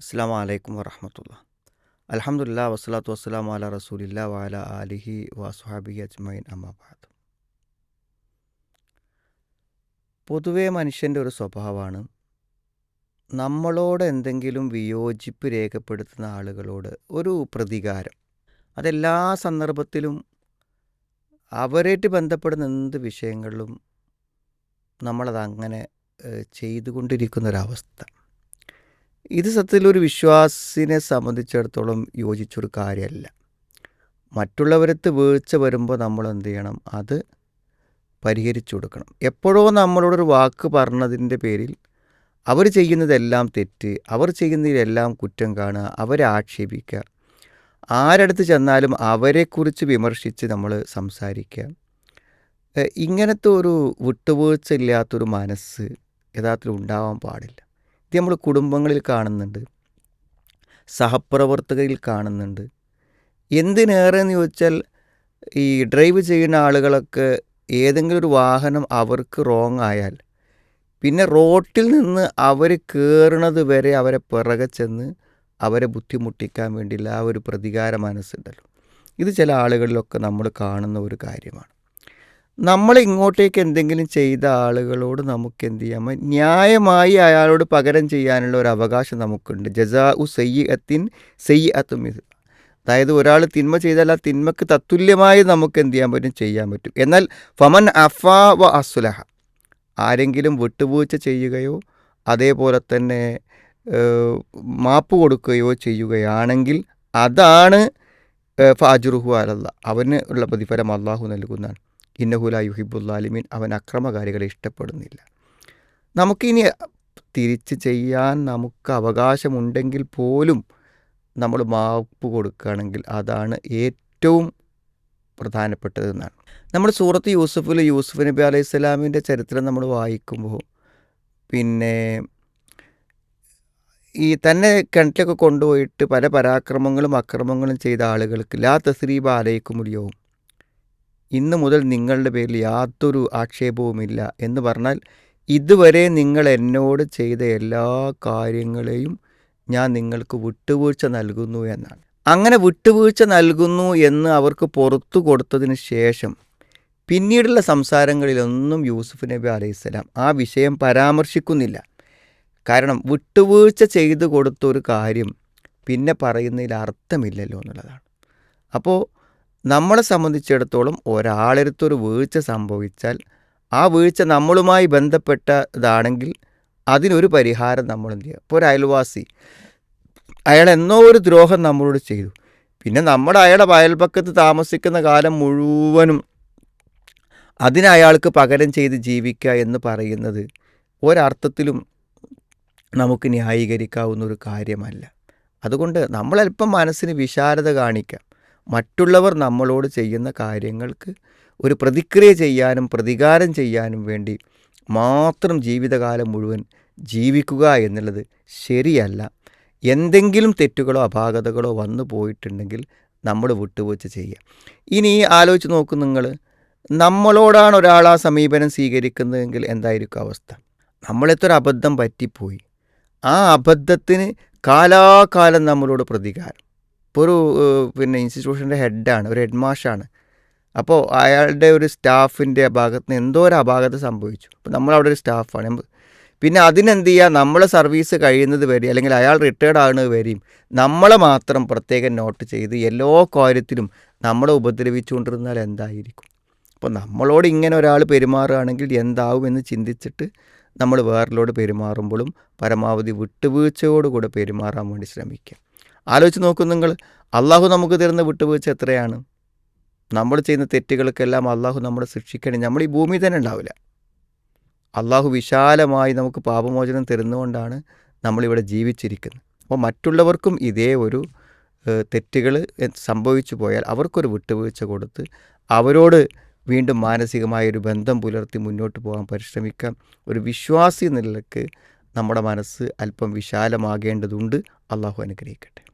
അസ്സാം വലൈക്കും വറഹമത്തുള്ള അലഹമുല്ല വസ്സലാത്തു വസ്സലാം അല റസൂലില്ല വാല അലിഹി വാസുഹാബി അജ്മൈൻ അമ്മാബാദ് പൊതുവെ മനുഷ്യന്റെ ഒരു സ്വഭാവമാണ് നമ്മളോട് എന്തെങ്കിലും വിയോജിപ്പ് രേഖപ്പെടുത്തുന്ന ആളുകളോട് ഒരു പ്രതികാരം. അതെല്ലാ സന്ദർഭത്തിലും അവരായിട്ട് ബന്ധപ്പെടുന്ന എന്ത് വിഷയങ്ങളിലും നമ്മളത് അങ്ങനെ ഏഹ്, ചെയ്തുകൊണ്ടിരിക്കുന്നൊരവസ്ഥ ഇത് സത്യത്തിൽ ഒരു വിശ്വാസിനെ സംബന്ധിച്ചിടത്തോളം യോജിച്ചൊരു കാര്യമല്ല മറ്റുള്ളവരത്ത് വീഴ്ച വരുമ്പോൾ നമ്മൾ എന്ത് ചെയ്യണം അത് പരിഹരിച്ചു കൊടുക്കണം. എപ്പോഴോ നമ്മളോടൊരു വാക്ക് പറഞ്ഞതിന്റെ പേരിൽ അവർ ചെയ്യുന്നതെല്ലാം തെറ്റ് അവർ ചെയ്യുന്നതിലെല്ലാം കുറ്റം കാണുക അവരെ ആക്ഷേപിക്കുക. ആരടുത്ത് ചെന്നാലും അവരെക്കുറിച്ച് വിമർശിച്ച് നമ്മൾ സംസാരിക്കുക. ഇങ്ങനത്തെ ഒരു വിട്ടുവീഴ്ച ഇല്ലാത്തൊരു മനസ്സ് യഥാർത്ഥത്തിൽ ഉണ്ടാവാൻ പാടില്ല. ഇത് നമ്മൾ കുടുംബങ്ങളിൽ കാണുന്നുണ്ട്. സഹപ്രവർത്തകരിൽ കാണുന്നുണ്ട്. എന്തിനേറെ എന്ന് ചോദിച്ചാൽ ഈ ഡ്രൈവ് ചെയ്യുന്ന ആളുകളൊക്കെ ഏതെങ്കിലും ഒരു വാഹനം അവർക്ക് റോങ് ആയാൽ പിന്നെ റോട്ടിൽ നിന്ന് അവർ കയറുന്നത് വരെ അവരെ പിറകെ ചെന്ന് അവരെ ബുദ്ധിമുട്ടിക്കാൻ വേണ്ടിയുള്ള ആ ഒരു പ്രതികാര മനസ്സുണ്ടല്ലോ. ഇത് ചില ആളുകളിലൊക്കെ നമ്മൾ കാണുന്ന ഒരു കാര്യമാണ്. നമ്മൾ ഇങ്ങോട്ടേക്ക് എന്തെങ്കിലും ചെയ്ത ആളുകളോട് നമുക്ക് എന്ത് ചെയ്യാൻ ന്യായമായി അയാളോട് പകരം ചെയ്യാനുള്ള ഒരു അവകാശം നമുക്കുണ്ട്. ജസാ ഉ സയ്യി അത്തിൻ സയ്യി അത്തും അതായത് ഒരാൾ തിന്മ ചെയ്താൽ ആ തിന്മക്ക് തത്തുല്യമായി നമുക്ക് എന്ത് ചെയ്യാൻ പറ്റും? ചെയ്യാൻ പറ്റും. എന്നാൽ ഫമൻ അഫാ വ അസുലഹ. ആരെങ്കിലും വിട്ടുവീഴ്ച ചെയ്യുകയോ അതേപോലെ തന്നെ മാപ്പ് കൊടുക്കുകയോ ചെയ്യുകയാണെങ്കിൽ അതാണ് ഫാജുറുഹു അലല്ല. അവന് ഉള്ള പ്രതിഫലം അള്ളാഹു നൽകുന്നതാണ്. ഇന്നഹുല യുഹിബുല്ലാലിമീൻ അവൻ അക്രമകാരികളെ ഇഷ്ടപ്പെടുന്നില്ല. നമുക്കിനി തിരിച്ച് ചെയ്യാൻ നമുക്ക് അവകാശമുണ്ടെങ്കിൽ പോലും നമ്മൾ മാപ്പ് കൊടുക്കുകയാണെങ്കിൽ അതാണ് ഏറ്റവും പ്രധാനപ്പെട്ടതെന്നാണ്. നമ്മൾ സൂറത്ത് യൂസുഫിൽ യൂസുഫ് നബി അലൈഹി സ്വലാമിന്റെ ചരിത്രം നമ്മൾ വായിക്കുമ്പോൾ പിന്നെ ഈ തന്നെ കിണറ്റിലൊക്കെ കൊണ്ടുപോയിട്ട് പല പരാക്രമങ്ങളും അക്രമങ്ങളും ചെയ്ത ആളുകൾക്ക് ലാ തസ്രീബ അലയിക്കുമുടിയവും ഇന്ന് മുതൽ നിങ്ങളുടെ പേരിൽ യാതൊരു ആക്ഷേപവുമില്ല എന്ന് പറഞ്ഞാൽ ഇതുവരെ നിങ്ങൾ എന്നോട് ചെയ്ത എല്ലാ കാര്യങ്ങളെയും ഞാൻ നിങ്ങൾക്ക് വിട്ടുവീഴ്ച നൽകുന്നു എന്നാണ്. അങ്ങനെ വിട്ടുവീഴ്ച നൽകുന്നു എന്ന് അവർക്ക് പുറത്തു കൊടുത്തതിന് ശേഷം പിന്നീടുള്ള സംസാരങ്ങളിലൊന്നും യൂസുഫ് നബി അലൈഹിസ്സലാം ആ വിഷയം പരാമർശിക്കുന്നില്ല. കാരണം വിട്ടുവീഴ്ച ചെയ്തു കൊടുത്തൊരു കാര്യം പിന്നെ പറയുന്നതിൽ അർത്ഥമില്ലല്ലോ എന്നുള്ളതാണ്. അപ്പോൾ നമ്മളെ സംബന്ധിച്ചിടത്തോളം ഒരാളെടുത്തൊരു വീഴ്ച സംഭവിച്ചാൽ ആ വീഴ്ച നമ്മളുമായി ബന്ധപ്പെട്ടതാണെങ്കിൽ അതിനൊരു പരിഹാരം നമ്മൾ എന്ത് ചെയ്യുക ഇപ്പോൾ ഒരു അയൽവാസി അയാൾ എന്നോ ഒരു ദ്രോഹം നമ്മളോട് ചെയ്തു. പിന്നെ നമ്മുടെ അയാളുടെ അയൽപക്കത്ത് താമസിക്കുന്ന കാലം മുഴുവനും അതിന് അയാൾക്ക് പകരം ചെയ്ത് ജീവിക്കുക എന്ന് പറയുന്നത് ഒരർത്ഥത്തിലും നമുക്ക് ന്യായീകരിക്കാവുന്ന ഒരു കാര്യമല്ല. അതുകൊണ്ട് നമ്മളല്പം മനസ്സിന് വിശാലത കാണിക്കാം. മറ്റുള്ളവർ നമ്മളോട് ചെയ്യുന്ന കാര്യങ്ങൾക്ക് ഒരു പ്രതിക്രിയ ചെയ്യാനും പ്രതികാരം ചെയ്യാനും വേണ്ടി മാത്രം ജീവിതകാലം മുഴുവൻ ജീവിക്കുക എന്നുള്ളത് ശരിയല്ല. എന്തെങ്കിലും തെറ്റുകളോ അപാകതകളോ വന്നു പോയിട്ടുണ്ടെങ്കിൽ നമ്മൾ വിട്ടുവീഴ്ച ചെയ്യുക. ഇനി ആലോചിച്ച് നോക്കും നിങ്ങൾ. നമ്മളോടാണ് ഒരാൾ ആ സമീപനം സ്വീകരിക്കുന്നതെങ്കിൽ എന്തായിരിക്കും അവസ്ഥ? നമ്മളെത്തൊരു അബദ്ധം പറ്റിപ്പോയി. ആ അബദ്ധത്തിന് കാലാകാലം നമ്മളോട് പ്രതികാരം. ഇപ്പോൾ ഒരു പിന്നെ ഇൻസ്റ്റിറ്റ്യൂഷന്റെ ഹെഡാണ് ഒരു ഹെഡ് മാഷാണ് അപ്പോൾ അയാളുടെ ഒരു സ്റ്റാഫിന്റെ ഭാഗത്ത് നിന്ന് എന്തോ ഒരു അപാകത സംഭവിച്ചു. അപ്പോൾ നമ്മളവിടെ ഒരു സ്റ്റാഫാണ് പിന്നെ അതിനെന്ത് ചെയ്യുക നമ്മളെ സർവീസ് കഴിയുന്നത് വരെ അല്ലെങ്കിൽ അയാൾ റിട്ടയർഡ് ആകുന്നത് വരെയും നമ്മളെ മാത്രം പ്രത്യേകം നോട്ട് ചെയ്ത് എല്ലാ കാര്യത്തിലും നമ്മളെ ഉപദ്രവിച്ചുകൊണ്ടിരുന്നാൽ എന്തായിരിക്കും? അപ്പോൾ നമ്മളോട് ഇങ്ങനെ ഒരാൾ പെരുമാറുകയാണെങ്കിൽ എന്താവും എന്ന് ചിന്തിച്ചിട്ട് നമ്മൾ വേറെലോട് പെരുമാറുമ്പോഴും പരമാവധി വിട്ടുവീഴ്ചയോടുകൂടെ പെരുമാറാൻ വേണ്ടി ശ്രമിക്കുക. ആലോചിച്ച് നോക്കും നിങ്ങൾ. അള്ളാഹു നമുക്ക് തരുന്ന വിട്ടുവീഴ്ച എത്രയാണ്? നമ്മൾ ചെയ്യുന്ന തെറ്റുകൾക്കെല്ലാം അള്ളാഹു നമ്മളെ ശിക്ഷിക്കണേ. നമ്മൾ ഈ ഭൂമി തന്നെ ഉണ്ടാവില്ല. അള്ളാഹു വിശാലമായി നമുക്ക് പാപമോചനം തരുന്നുകൊണ്ടാണ് നമ്മളിവിടെ ജീവിച്ചിരിക്കുന്നത്. അപ്പോൾ മറ്റുള്ളവർക്കും ഇതേ ഒരു തെറ്റുകൾ സംഭവിച്ചു പോയാൽ അവർക്കൊരു വിട്ടുവീഴ്ച കൊടുത്ത് അവരോട് വീണ്ടും മാനസികമായ ഒരു ബന്ധം പുലർത്തി മുന്നോട്ട് പോകാൻ പരിശ്രമിക്കാം. ഒരു വിശ്വാസി നിലയ്ക്ക് നമ്മുടെ മനസ്സ് അല്പം വിശാലമാകേണ്ടതുണ്ട്. അള്ളാഹു അനുഗ്രഹിക്കട്ടെ.